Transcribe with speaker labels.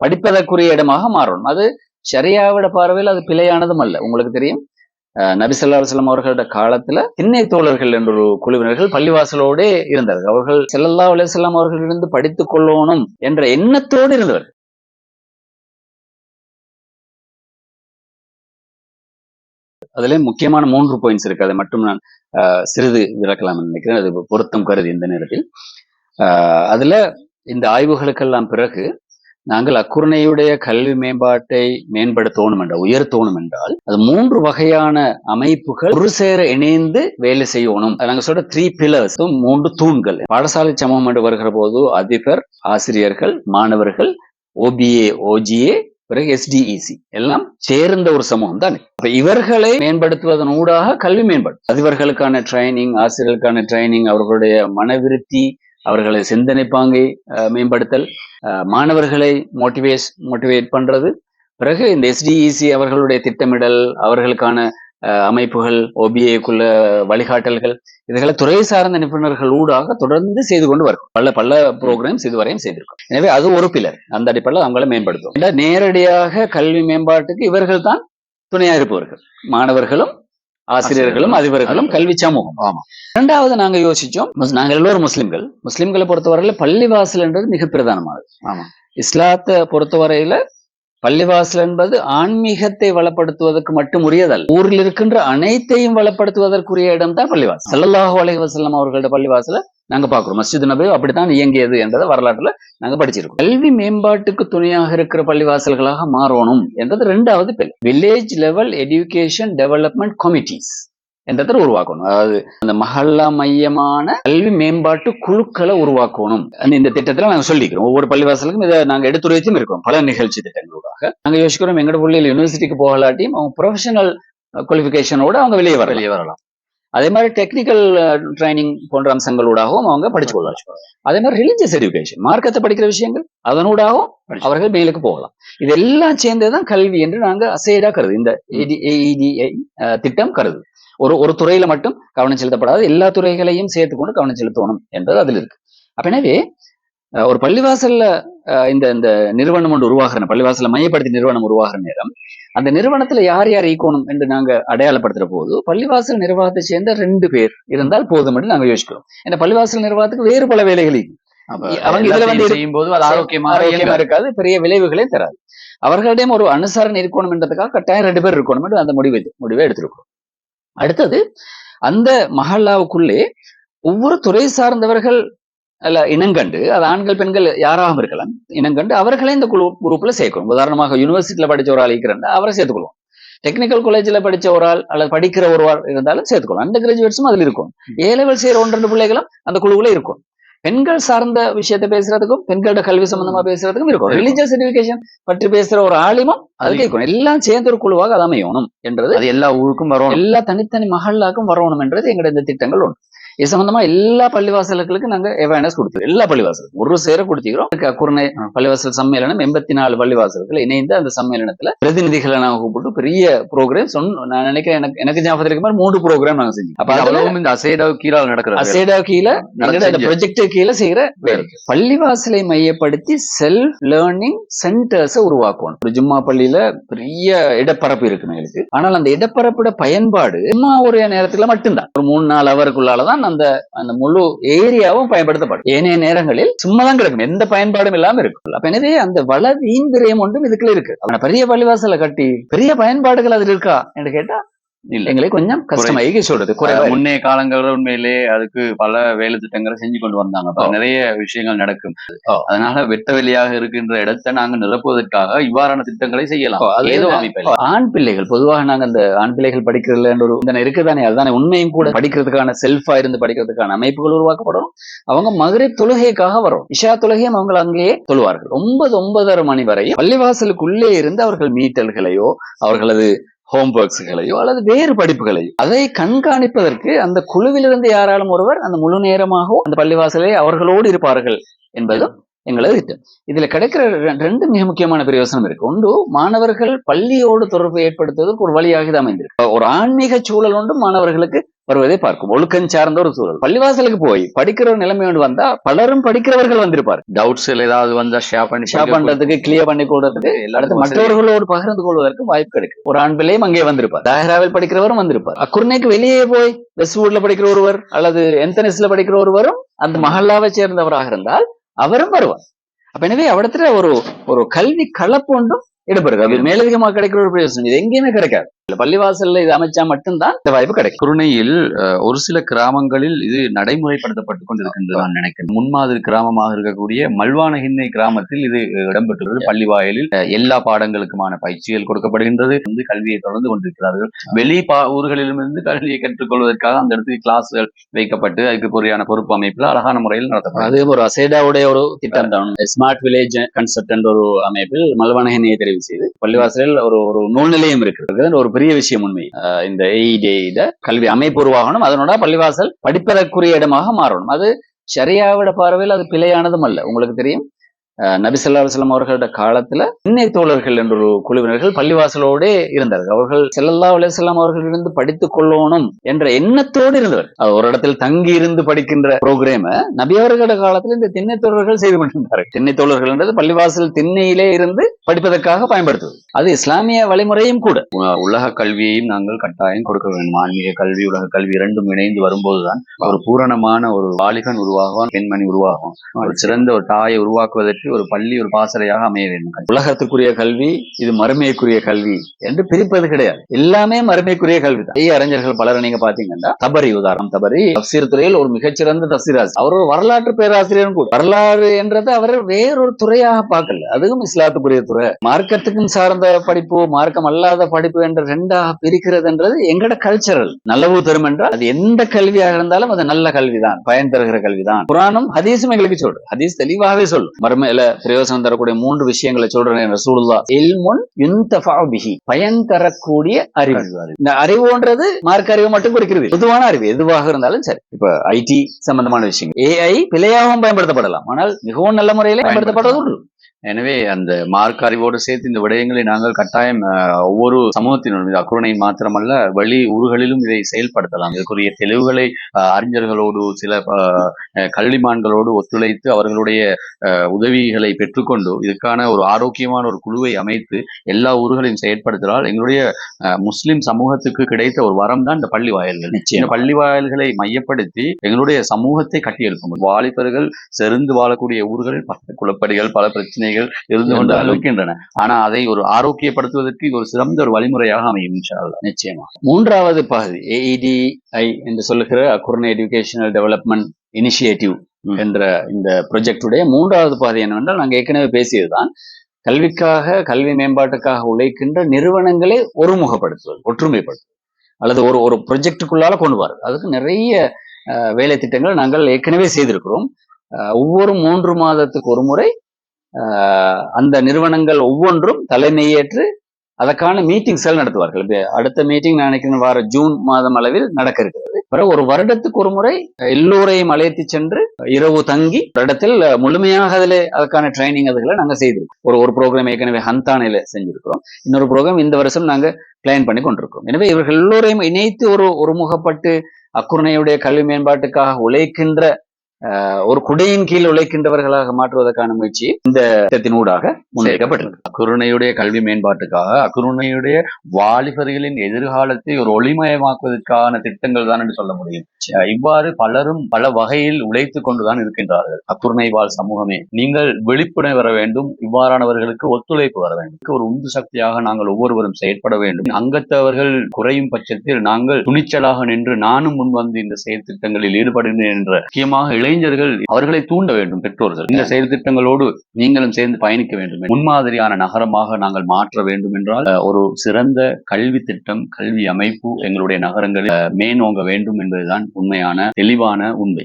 Speaker 1: படிப்பதற்குரிய இடமாக மாறணும் அது சரியாவிட பார்வையில் அது பிழையானதும் அல்ல. உங்களுக்கு தெரியும். நபிசல்லா நபி அவர்களோட காலத்துல திண்ணை தோழர்கள் என்ற ஒரு குழுவினர்கள் பள்ளிவாசலோடே இருந்தார்கள். அவர்கள் செல்லல்லா அலைஹி வஸல்லம் அவர்களிருந்து படித்துக் கொள்ளணும் என்ற எண்ணத்தோடு இருந்தவர். அதுல முக்கியமான மூன்று பாயிண்ட்ஸ் இருக்கு. அதை மட்டும் நான் அஹ், சிறிது விளக்கலாம் நினைக்கிறேன். அது பொருத்தம் கருதி இந்த நேரத்தில். அதுல இந்த ஆய்வுகளுக்கெல்லாம் பிறகு நாங்கள் அக்குருணையுடைய கல்வி மேம்பாட்டை மேம்படுத்தணும் என்ற உயர்த்தணும் என்றால் அது மூன்று வகையான அமைப்புகள் ஒரு சேர இணைந்து வேலை செய்யணும். நாங்கள் சொல்ற த்ரீ பில்லர்ஸ் மூன்று தூண்கள். பாடசாலை சமூகம் என்று வருகிற போது அதிபர் ஆசிரியர்கள் மாணவர்கள் ஓபிஏ ஓஜிஏ பிறகு எஸ்டிஇசி எல்லாம் சேர்ந்த ஒரு சமூகம் தான். அப்ப இவர்களை மேம்படுத்துவதன் ஊடாக கல்வி மேம்படும் அதிபர்களுக்கான ட்ரைனிங் ஆசிரியர்களுக்கான ட்ரைனிங் அவர்களுடைய மனவிருத்தி அவர்களை சிந்தனை பாங்கை அஹ், மேம்படுத்தல் மாணவர்களை மோட்டிவேஸ் மோட்டிவேட் பண்றது. பிறகு இந்த எஸ்டிஇசி அவர்களுடைய திட்டமிடல் அவர்களுக்கான அஹ், அமைப்புகள் ஓபிஏக்குள்ள வழிகாட்டல்கள் இதுகளை துறை சார்ந்த நிபுணர்கள் ஊடாக தொடர்ந்து செய்து கொண்டு வரும் பல பல ப்ரோக்ராம்ஸ் இதுவரையும் செய்திருக்கும் எனவே அது ஒரு பிலர் அந்த அடிப்படையில் அவங்கள மேம்படுத்தும் நேரடியாக கல்வி மேம்பாட்டுக்கு இவர்கள் தான் துணையா இருப்பவர்கள். மாணவர்களும் ஆசிரியர்களும் அதிபர்களும் கல்வி சமூகம்
Speaker 2: ஆமா.
Speaker 1: இரண்டாவது நாங்க யோசிச்சோம் நாங்கள் எல்லோரும் முஸ்லிம்கள் முஸ்லிம்களை பொறுத்தவரையில பள்ளிவாசல் என்றது மிக பிரதானமானது
Speaker 2: ஆமா.
Speaker 1: இஸ்லாத்தை பொறுத்தவரையில பள்ளிவாசல் என்பது ஆன்மீகத்தை வளப்படுத்துவதற்கு மட்டும் உரியதல்ல. ஊரில் இருக்கின்ற அனைத்தையும் வளப்படுத்துவதற்குரிய இடம் தான் பள்ளிவாசல். செல்லல்லாஹு அலைவசல்லம் அவர்களோட பள்ளிவாசல நாங்க பாக்குறோம் மஸ்ஜித் நபி அப்படித்தான் இயங்கியது என்றதை வரலாற்றுல நாங்க படிச்சிருக்கோம். கல்வி மேம்பாட்டுக்கு துணையாக இருக்கிற பள்ளிவாசல்களாக மாறணும் என்றது ரெண்டாவது bill village level education development committees என்றதை உருவாக்கணும். அதாவது அந்த மஹல்லா மையமான கல்வி மேம்பாட்டு குழுக்களை உருவாக்கணும். அந்த இந்த திட்டத்துல நாங்க சொல்லிக்கிறோம். ஒவ்வொரு பள்ளிவாசலுக்கும் இதை நாங்க எடுத்துரைச்சும் இருக்கோம். பல நிகழ்ச்சி திட்டங்களூடாக நாங்க யோசிக்கிறோம் எங்களோட பிள்ளைகள் யூனிவர்சிட்டிக்கு போகலாட்டியும் அவங்க ப்ரொஃபஷனல் குவாலிஃபிகேஷனோட அவங்க வெளியே வர
Speaker 2: வெளியே வரலாம்.
Speaker 1: அதே மாதிரி டெக்னிக்கல் ட்ரைனிங் போன்ற அம்சங்களூடாகவும் அவங்க படிச்சு கொள்ளலாம் அதே மாதிரி ரிலிஜியஸ் எஜுகேஷன் மார்க்கத்தை படிக்கிற விஷயங்கள் அதனூடாகவும். அவர்கள் மேலுக்கு போகலாம். இதெல்லாம் சேர்ந்ததுதான் கல்வி என்று நாங்க அசைடா கருது இந்த திட்டம் கருது. ஒரு ஒரு துறையில மட்டும் கவனம் செலுத்தப்படாது. எல்லா துறைகளையும் சேர்த்துக்கொண்டு கவனம் செலுத்தணும் என்பது அதில் இருக்கு. அப்ப எனவே ஒரு பள்ளிவாசல்ல இந்த இந்த நிறுவனம் ஒன்று உருவாகிற பள்ளிவாசல்ல மையப்படுத்தி நிறுவனம் உருவாகிற நேரம் அந்த நிறுவனத்துல யார் யார் ஈக்கணும் என்று நாங்க அடையாளப்படுத்துற போது பள்ளிவாசல் நிர்வாகத்தை சேர்ந்த ரெண்டு பேர் இருந்தால் போதும் என்று நாங்க யோசிக்கிறோம். இந்த பள்ளிவாசல் நிர்வாகத்துக்கு வேறு பல வேலைகள் அவங்க இதுல வந்து
Speaker 2: செய்யும் போது அது ஆரோக்கியமா
Speaker 1: இருக்காது பெரிய விளைவுகளே தராது. அவர்களிடம் ஒரு அனுசரணை இருக்கணும் என்றதுக்காக கட்டாயம் ரெண்டு பேர் இருக்கணும் என்று அந்த முடிவை முடிவை எடுத்திருக்கோம் அடுத்தது அந்த மஹல்லாவுக்குள்ளே ஒவ்வொரு துறை சார்ந்தவர்கள் அல்ல இனங்கண்டு. அது ஆண்கள் பெண்கள் யாராகவும் இருக்கலாம். இனங்கண்டு அவர்களே இந்த குழு குரூப்ல சேர்க்கணும். உதாரணமாக யூனிவர்சிட்டியில படிச்ச ஒரு ஆள் இருக்கிறாங்க அவரை சேர்த்துக்கொள்வோம். டெக்னிக்கல் காலேஜ்ல படிச்ச ஒரு ஆள் அல்லது படிக்கிற ஒரு ஆள் இருந்தாலும் சேர்த்துக்கொள்ளும் அந்த கிராஜுவேட்ஸும் அதில் இருக்கும். ஏ லெவல் செய்யற ஒன்று ரெண்டு பிள்ளைகளும் அந்த குழுவுல இருக்கும். பெண்கள் சார்ந்த விஷயத்தை பேசுறதுக்கும் பெண்களோட கல்வி சம்பந்தமா பேசுறதுக்கும் இருக்கும். ரிலீஜியஸ் எஜுகேஷன் பற்றி பேசுற ஒரு ஆலிமும் அதுக்கு இருக்கும். எல்லாம் சேர்ந்து ஒரு குழுவாக அது அமையணும். என்றது
Speaker 2: அது எல்லா ஊருக்கும் வரும்
Speaker 1: எல்லா தனித்தனி மகளாக்கும் வரணும் என்றது எங்களுடைய இந்த திட்டங்கள் ஒன்று இது சம்பந்தமா எல்லா பள்ளிவாசல்களுக்கு நாங்க அவேர்னஸ் கொடுத்தோம் எல்லா பள்ளிவாசலுக்கும் ஒரு சேர கொடுத்துக்கிறோம். அக்குரணை பள்ளிவாசல் சம்மேளனம் எண்பத்தி நாலு பள்ளிவாசல்கள் இணைந்து அந்த சம்மேளனத்துல பிரதிநிதிகளை நாங்க கூப்பிட்டு பெரிய ப்ரோக்ராம் சொன்ன நான் நினைக்கிறேன் எனக்கு எனக்கு ஞாபகத்தில் இருக்க மாதிரி மூன்று ப்ரோக்ராம் நாங்க செஞ்சோம். அப்ப
Speaker 2: அவ்வளவும் இந்த அசைடாவு கீழே நடக்கிறது
Speaker 1: அசேடா கீழே ப்ரொஜெக்ட் கீழே செய்யற வேலை. பள்ளிவாசலை மையப்படுத்தி செல்ஃப் லேர்னிங் சென்டர்ஸ் உருவாக்கணும் ஒரு ஜும்மா பள்ளியில பெரிய இடப்பரப்பு இருக்கு எங்களுக்கு ஆனால் அந்த இடப்பரப்போட பயன்பாடு ஜும்மா ஒரு நேரத்துல மட்டும்தான். ஒரு மூணு நாலு அவருக்குள்ளாலதான் அந்த அந்த முழு ஏரியாவும் பயன்படுத்தப்படும். ஏனைய நேரங்களில் சும்மா தான் கிடக்கும். எந்த பயன்பாடும் இல்லாம இருக்கும். அப்ப எனவே அந்த வள வீண் விரயம் ஒன்றும் இதுக்குள்ள இருக்கு. அவன பெரிய பள்ளிவாசலை கட்டி பெரிய பயன்பாடுகள் அதுல இருக்கா? என்று கேட்டா எங்களுக்கு கொஞ்சம் கஷ்டமாகி சொல்றது குறைவா இருக்கு.
Speaker 2: முன்னைய காலங்கள்ல உண்மையிலே அதுக்கு பல வேலை திட்டங்களை செஞ்சு கொண்டு வந்தாங்க. நிறைய விஷயங்கள் நடக்கும். அதனால வெட்ட வெளியாக இருக்கின்ற இடத்தை நாங்க நிரப்புவதற்காக இவ்வாறான திட்டங்களை செய்யலாம்.
Speaker 1: ஆண் பிள்ளைகள் பொதுவாக நாங்க அந்த ஆண் பிள்ளைகள் படிக்கிறதுல ஒரு இந்த இருக்குதானே? அதுதானே உண்மையும் கூட. படிக்கிறதுக்கான செல்ஃபா இருந்து படிக்கிறதுக்கான அமைப்புகள் உருவாக்கப்படும். அவங்க மகரிப் தொழுகைக்காக வரும். இஷா தொழுகையும் அவங்க அங்கேயே தொழுவார்கள். ஒன்பது ஒன்பதரை மணி வரை பள்ளிவாசலுக்குள்ளே இருந்து அவர்கள் மீட்டல்களையோ அவர்களது ஹோம்ஒர்க்ஸ்களையோ அல்லது வேறு படிப்புகளையோ அதை கண்காணிப்பதற்கு அந்த குழுவிலிருந்து யாராலும் ஒருவர் அந்த முழு நேரமாகவோ அந்த பள்ளிவாசலே அவர்களோடு இருப்பார்கள் என்பதும் எங்களது திட்டம் இதுல கிடைக்கிற ரெண்டு மிக முக்கியமான பிரயோசனம் இருக்கு. ஒன்று மாணவர்கள் பள்ளியோடு தொடர்பு ஏற்படுத்துவதற்கு ஒரு வழியாக இது அமைந்திருக்கு. ஒரு ஆன்மீக சூழல் ஒன்று மாணவர்களுக்கு வருவதை பார்க்கும். ஒழுக்கம் சார்ந்த ஒரு சூழல். பள்ளிவாசலுக்கு போய் படிக்கிற ஒரு நிலைமை ஒன்று வந்தா பலரும் படிக்கிறவர்கள் வந்திருப்பார்.
Speaker 2: டவுட்ஸ் ஏதாவது வந்தா ஷேர் பண்ணி
Speaker 1: ஷேர் பண்றதுக்கு கிளியர் பண்ணி கொடுறதுக்கு
Speaker 2: வசதி.
Speaker 1: மற்றவர்களோடு பகிர்ந்து கொள்வதற்கு வாய்ப்பு கிடைக்கும் ஒரு ஆண் பிள்ளையும் அங்கே வந்திருப்பார். தாஹராவில் படிக்கிறவரும் வந்திருப்பார். அக்குர்னைக்கு வெளியே போய் வெஸ்ட்வுட்ல படிக்கிற ஒருவர் அல்லது என்தனிஸ்ல படிக்கிற ஒருவரும் அந்த மஹல்லாவை சேர்ந்தவராக இருந்தால் அவரும் வருவார். அப்ப எனவே அவடத்துல ஒரு ஒரு கல்வி கலப்பு ஒன்றும் இடம்பெறுது. அது மேலதிகமாக கிடைக்கிற ஒரு பிரயோஜனம் இது எங்கேயுமே கிடைக்காது. பள்ளிவாசல்ல இது அமைச்சா மட்டும்தான் இந்த வாய்ப்பு கிடைக்கும்.
Speaker 2: குருணையில் ஒரு சில கிராமங்களில் இது நடைமுறைப்படுத்தப்பட்டு கொண்டிருக்கின்றது நான் நினைக்கிறேன். முன்மாதிரி கிராமமாக இருக்கக்கூடிய மல்வானகிண்ணை கிராமத்தில் இது இடம்பெற்றுள்ளது. பள்ளி வாயிலில் எல்லா பாடங்களுக்குமான பயிற்சிகள் கொடுக்கப்படுகின்றது. வந்து கல்வியை தொடர்ந்து கொண்டிருக்கிறார்கள். வெளி பா ஊர்களிலுமிருந்து கல்வியை கற்றுக்கொள்வதற்காக அந்த இடத்துக்கு கிளாஸ்கள் வைக்கப்பட்டு அதுக்கு பொறியான பொறுப்பு அமைப்பில் அழகான முறையில் நடத்தப்படும்
Speaker 1: அது ஒரு அசேடாவுடைய ஒரு திட்டம் தான். ஸ்மார்ட் வில்லேஜ் கன்செப்ட் என்ற ஒரு அமைப்பில் மல்வனகனையை தெரிவு செய்து பள்ளிவாசலில் ஒரு ஒரு நூல் நிலையம் இருக்கிறது. ஒரு பெரிய விஷயம் உண்மை. இந்த எய்டே கல்வி அமைப்பு உருவாகணும் அதனோட பள்ளிவாசல் படிப்பதற்குரிய இடமாக மாறணும். அது சரியாவிட பார்வையில் அது பிழையானதும் அல்ல. உங்களுக்கு தெரியும்? நபிசல்லா நபி அவர்களோட காலத்துல இன்னை தோழர்கள் என்ற ஒரு குழுவினர்கள் பள்ளிவாசலோட இருந்தார்கள். அவர்கள் செல்லல்லா அலைஹி வஸல்லம் அவர்களிருந்து படித்துக் கொள்ளணும் என்ற எண்ணத்தோடு இருந்தவர். ஒரு இடத்தில் தங்கி இருந்து படிக்கின்ற ப்ரோக்ராம நபி அவர்களோட காலத்துல இந்த திண்ணை தோழர்கள் செய்து கொண்டிருந்தார்கள். திண்ணை தோழர்கள் என்றது பள்ளிவாசல் திண்ணையிலே இருந்து படிப்பதற்காக பயன்படுத்துவது அது இஸ்லாமிய வழிமுறையும் கூட.
Speaker 2: உலக கல்வியையும் நாங்கள் கட்டாயம் கொடுக்க வேண்டும். ஆன்மீக கல்வி உலக கல்வி இரண்டும் இணைந்து வரும்போதுதான் ஒரு பூரணமான ஒரு வாலிபன் உருவாகும் பெண்மணி உருவாகும் ஒரு சிறந்த ஒரு தாயை உருவாக்குவதற்கு ஒரு பள்ளி ஒரு பாசறையாக அமைய வேண்டும்.
Speaker 1: உலகத்துக்குரிய கல்வி இது மறுமைக்குரிய கல்வி என்று பிரிப்பது கிடையாது. எல்லாமே மறுமைக்குரிய கல்வி தான். அறிஞர்கள் பலர் நீங்க பாத்தீங்கன்னா தபரி உதாரணம் தபரி தப்சீர் துறையில் ஒரு மிகச்சிறந்த தப்சீராசிரியர் அவர் ஒரு வரலாற்று பேராசிரியரும் கூட. வரலாறு என்றதை அவர் வேறொரு துறையாக பார்க்கல. அதுவும் இஸ்லாத்துக்குரிய துறை. மார்க்கத்துக்கும் சார்ந்த படிப்பு மார்க்கம் அல்லாத படிப்பு என்ற ரெண்டாக பிரிக்கிறது என்றது எங்கட கல்ச்சரல் நல்லவு தரும் என்றால் அது எந்த கல்வியாக இருந்தாலும் அது நல்ல கல்விதான். பயன் தருகிற கல்விதான். புராணம் ஹதீஸும் எங்களுக்கு சொல்லு ஹதீஸ் தெளிவாகவே சொல்லும். மறுமையில பிரயோசனம் தரக்கூடிய மூன்று விஷயங்களை சொல்றேன் ரசூலுல்லா. இல்முன் பிஹி. பயன் தரக்கூடிய அறிவு. இந்த அறிவுன்றது மார்க் அறிவு மட்டும் குறிக்கிறது. பொதுவான அறிவு. எதுவாக இருந்தாலும் சரி. இப்ப ஐடி சம்பந்தமான விஷயங்கள். ஏஐ பிழையாகவும் பயன்படுத்தப்படலாம். ஆனால் மிகவும் நல்ல முறையில பயன்படுத்தப்படுவது உண்டு.
Speaker 2: எனவே அந்த மார்க் அறிவோடு சேர்த்து இந்த விடயங்களை நாங்கள் கட்டாயம் ஒவ்வொரு சமூகத்தினரும் இது அக்குரணை மாத்திரமல்ல வெளி ஊர்களிலும் இதை செயல்படுத்தலாம். இதற்குரிய தெளிவுகளை அறிஞர்களோடு சில கல்விமான்களோடு ஒத்துழைத்து அவர்களுடைய உதவிகளை பெற்றுக்கொண்டு இதுக்கான ஒரு ஆரோக்கியமான ஒரு குழுவை அமைத்து எல்லா ஊர்களையும் செயற்படுத்தினால் எங்களுடைய முஸ்லிம் சமூகத்துக்கு கிடைத்த ஒரு வரம் தான் இந்த பள்ளி வாயில்கள். இந்த பள்ளி வாயில்களை மையப்படுத்தி எங்களுடைய சமூகத்தை கட்டியெழுப்ப முடியும் வாலிபர்கள் செறிந்து வாழக்கூடிய ஊர்களில் பல குளப்படிகள் பல பிரச்சனைகள் இருந்து கொண்டு
Speaker 1: இருந்தாலும்.
Speaker 2: இருக்கின்றன ஆனா அதை ஒரு ஆரோக்கியப்படுத்துவதற்கு இது ஒரு சிறந்த ஒரு வழிமுறையாக அமையும்.
Speaker 1: நிச்சயமா மூன்றாவது பகுதி ஏஇடிஐ என்று சொல்லுகிற அக்குர்ண எஜுகேஷனல் டெவலப்மெண்ட் இனிஷியேட்டிவ். என்ற இந்த ப்ரொஜெக்டுடைய மூன்றாவது பகுதி என்னவென்றால் நாங்கள் ஏற்கனவே பேசியதுதான் கல்விக்காக கல்வி மேம்பாட்டுக்காக உழைக்கின்ற நிறுவனங்களை ஒருமுகப்படுத்துவது ஒற்றுமைப்படுத்துவது அல்லது ஒரு ஒரு ப்ரொஜெக்டுக்குள்ளால கொண்டு வரது அதுக்கு நிறைய வேலை திட்டங்களை நாங்கள் ஏற்கனவே செய்திருக்கிறோம் ஒவ்வொரு மூன்று மாதத்துக்கு ஒரு முறை அந்த நிறுவனங்கள் ஒவ்வொன்றும் தலைமையேற்று அதற்கான மீட்டிங்ஸ்கள் நடத்துவார்கள். அடுத்த மீட்டிங் நான் நினைக்கிறேன் வார ஜூன் மாதம் அளவில் நடக்க இருக்கிறது. பிறகு ஒரு வருடத்துக்கு ஒரு முறை எல்லோரையும் அழைத்து சென்று இரவு தங்கி இடத்தில் முழுமையாக அதில் அதற்கான ட்ரைனிங் அதுகளை நாங்கள் செய்திருக்கோம். ஒரு ஒரு ப்ரோக்ராம் ஏற்கனவே ஹந்தானையில் செஞ்சிருக்கிறோம். இன்னொரு ப்ரோக்ராம் இந்த வருஷம் நாங்கள் பிளான் பண்ணி கொண்டிருக்கோம் எனவே இவர்கள் எல்லோரையும் இணைத்து ஒரு ஒருமுகப்பட்டு அக்குருணையுடைய கல்வி மேம்பாட்டுக்காக உழைக்கின்ற ஒரு குடையின் கீழ் உழைக்கின்றவர்களாக மாற்றுவதற்கான முயற்சி இந்த திட்டத்தினூடாக முன்னெடுக்கப்பட்டிருக்கு
Speaker 2: அக்குருணையுடைய கல்வி மேம்பாட்டுக்காக அக்குருணையுடைய வாலிபர்களின் எதிர்காலத்தை ஒரு ஒளிமயமாக்குவதற்கான திட்டங்கள் தான் என்று சொல்ல முடியும். இவ்வாறு பலரும் பல வகையில் உழைத்துக் கொண்டுதான் இருக்கின்றார்கள். அக்குருணை வாழ் சமூகமே. நீங்கள் விழிப்புணர்வு வர வேண்டும். இவ்வாறானவர்களுக்கு ஒத்துழைப்பு வர வேண்டும். ஒரு உந்து சக்தியாக நாங்கள் ஒவ்வொருவரும் செயற்பட வேண்டும். அங்கத்தவர்கள் குறையும் பட்சத்தில் நாங்கள் துணிச்சலாக நின்று நானும் முன் வந்து இந்த செயல் திட்டங்களில் ஈடுபடுகிறேன் என்ற முக்கியமாக இளைஞர்கள் அவர்களை தூண்ட வேண்டும் பெற்றோர்கள். இந்த செயல் திட்டங்களோடு நீங்களும் சேர்ந்து பயணிக்க வேண்டும். முன்மாதிரியான நகரமாக நாங்கள் மாற்ற வேண்டும் என்றால் ஒரு சிறந்த கல்வி திட்டம் கல்வி அமைப்பு எங்களுடைய நகரங்களில் மேனோங்க வேண்டும் என்பதுதான் உண்மையான தெளிவான உண்மை.